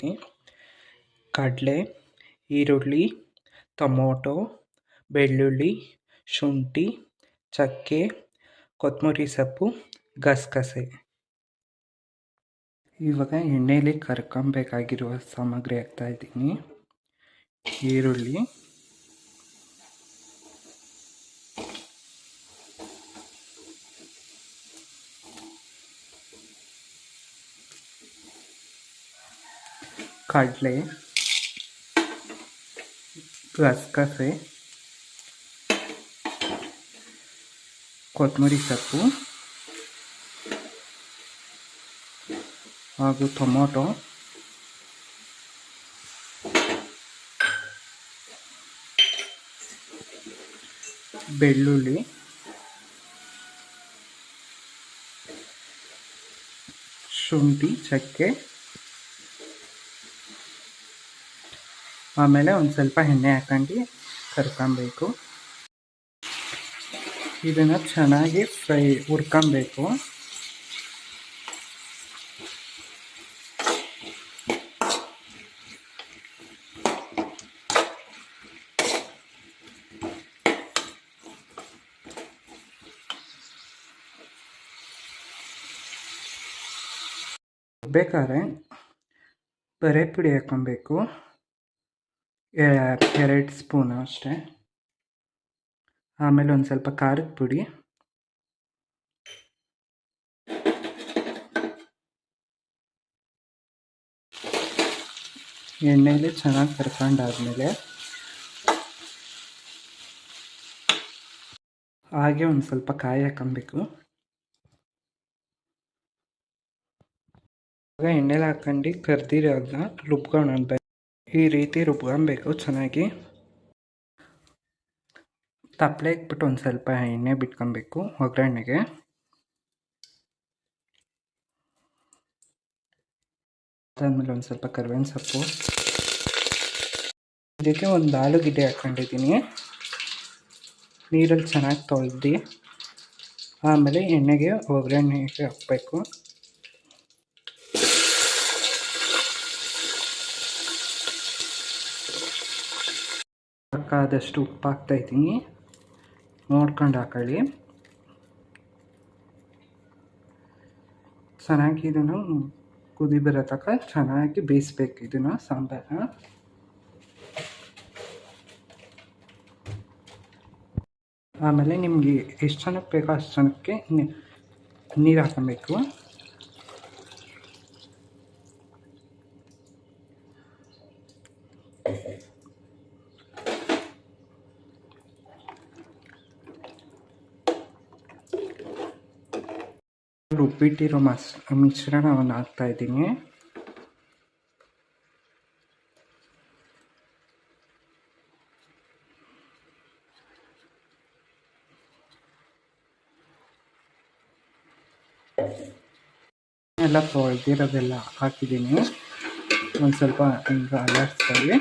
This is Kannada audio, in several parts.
ಇದ್ದೀನಿ ಕಡಲೆ, ಈರುಳ್ಳಿ, ಟೊಮೊಟೊ, ಬೆಳ್ಳುಳ್ಳಿ, ಶುಂಠಿ, ಚಕ್ಕೆ, ಕೊತ್ತಂಬರಿ ಸೊಪ್ಪು, ಗಸಗಸೆ. ಇವಾಗ ಎಣ್ಣೆಯಲ್ಲಿ ಕರ್ಕೊಂಬೇಕಾಗಿರುವ ಸಾಮಗ್ರಿ ಹಾಕ್ತಾಯಿದ್ದೀನಿ ಈರುಳ್ಳಿ. ಕಡಲೆ ಗಸಗಸೆ ಕೊತ್ತಂಬರಿ ಸೊಪ್ಪು ಹಾಗೂ ಟೊಮೊಟೊ ಬೆಳ್ಳುಳ್ಳಿ ಶುಂಠಿ ಚಕ್ಕೆ ಆಮೇಲೆ ಒಂದು ಸ್ವಲ್ಪ ಎಣ್ಣೆ ಹಾಕೊಂಡು ಕರ್ಕೊಬೇಕು. ಇದನ್ನು ಚೆನ್ನಾಗಿ ಫ್ರೈ ಹುರ್ಕೊಬೇಕು. ಬೇಕಾದ್ರೆ ಬರೆ ಪುಡಿ ಹಾಕ್ಕೊಬೇಕು. ಎರಡು ಸ್ಪೂನು ಅಷ್ಟೇ. ಆಮೇಲೆ ಒಂದು ಸ್ವಲ್ಪ ಖಾರದ ಪುಡಿ. ಎಣ್ಣೆಯಲ್ಲಿ ಚೆನ್ನಾಗಿ ಕರ್ಕೊಂಡಾದ್ಮೇಲೆ ಹಾಗೆ ಒಂದು ಸ್ವಲ್ಪ ಕಾಯಿ ಹಾಕೊಬೇಕು. ಇವಾಗ ಎಣ್ಣೆಲಿ ಹಾಕೊಂಡು ಕರ್ದಿರೋದನ್ನ ರುಬ್ಕೊಂಡು ಈ ರೀತಿ ರುಬ್ಕೊಬೇಕು ಚೆನ್ನಾಗಿ. ತಪ್ಪಲೆ ಇಟ್ಬಿಟ್ಟು ಒಂದು ಸ್ವಲ್ಪ ಎಣ್ಣೆ ಬಿಟ್ಕೊಬೇಕು ಒಗ್ಗರಣೆಗೆ. ಅದಾದಮೇಲೆ ಒಂದು ಸ್ವಲ್ಪ ಕರ್ಬೇವಿನ ಸೊಪ್ಪು. ಇದಕ್ಕೆ ಒಂದು ಆಲೂಗಿಡ್ಡೆ ಹಾಕ್ಕೊಂಡಿದ್ದೀನಿ ನೀರಲ್ಲಿ ಚೆನ್ನಾಗಿ ತೊಳೆದು, ಆಮೇಲೆ ಎಣ್ಣೆಗೆ ಒಗ್ಗರಣೆಗೆ ಹಾಕಬೇಕು. ಬೇಕಾದಷ್ಟು ಉಪ್ಪು ಹಾಕ್ತಾಯಿದ್ದೀನಿ ನೋಡ್ಕೊಂಡು ಹಾಕೊಳ್ಳಿ. ಚೆನ್ನಾಗಿ ಇದನ್ನು ಕುದಿ ಬರೋ ತನಕ ಚೆನ್ನಾಗಿ ಬೇಯಿಸ್ಬೇಕು ಇದನ್ನು, ಸಾಂಬಾರನ್ನ. ಆಮೇಲೆ ನಿಮಗೆ ಎಷ್ಟು ಜನಕ್ಕೆ ಬೇಕೋ ಅಷ್ಟು ಜನಕ್ಕೆ ನೀರು ಹಾಕೊಬೇಕು ರುಬ್ಬಿಟ್ಟಿರೋ ಮಸ್ ಮಿಶ್ರಣವನ್ನು ಹಾಕ್ತಾ ಇದ್ದೀನಿ. ಎಲ್ಲ ತೊಳೆದಿರೋದೆಲ್ಲ ಹಾಕಿದ್ದೀನಿ. ಒಂದು ಸ್ವಲ್ಪ ಹಿಂಗೆ ಅಲರ್ಸ್ತಾಯಿದೆ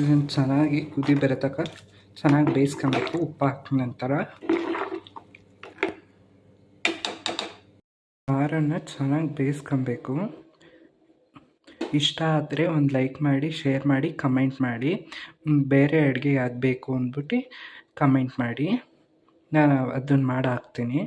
ಇದನ್ನು ಚೆನ್ನಾಗಿ ಕುದಿ ಬರತಕ್ಕ ಚೆನ್ನಾಗಿ ಬೇಯಿಸ್ಕೊಬೇಕು. ಉಪ್ಪು ಹಾಕಿದ ನಂತರ ಸಾರನ್ನು ಚೆನ್ನಾಗಿ ಬೇಯಿಸ್ಕೊಬೇಕು. ಇಷ್ಟ ಆದರೆ ಒಂದು ಲೈಕ್ ಮಾಡಿ, ಶೇರ್ ಮಾಡಿ, ಕಮೆಂಟ್ ಮಾಡಿ. ಬೇರೆ ಅಡುಗೆ ಯಾವ್ದು ಬೇಕು ಅಂದ್ಬಿಟ್ಟು ಕಮೆಂಟ್ ಮಾಡಿ. ನಾನು ಅದನ್ನು ಮಾಡಿ ಹಾಕ್ತೀನಿ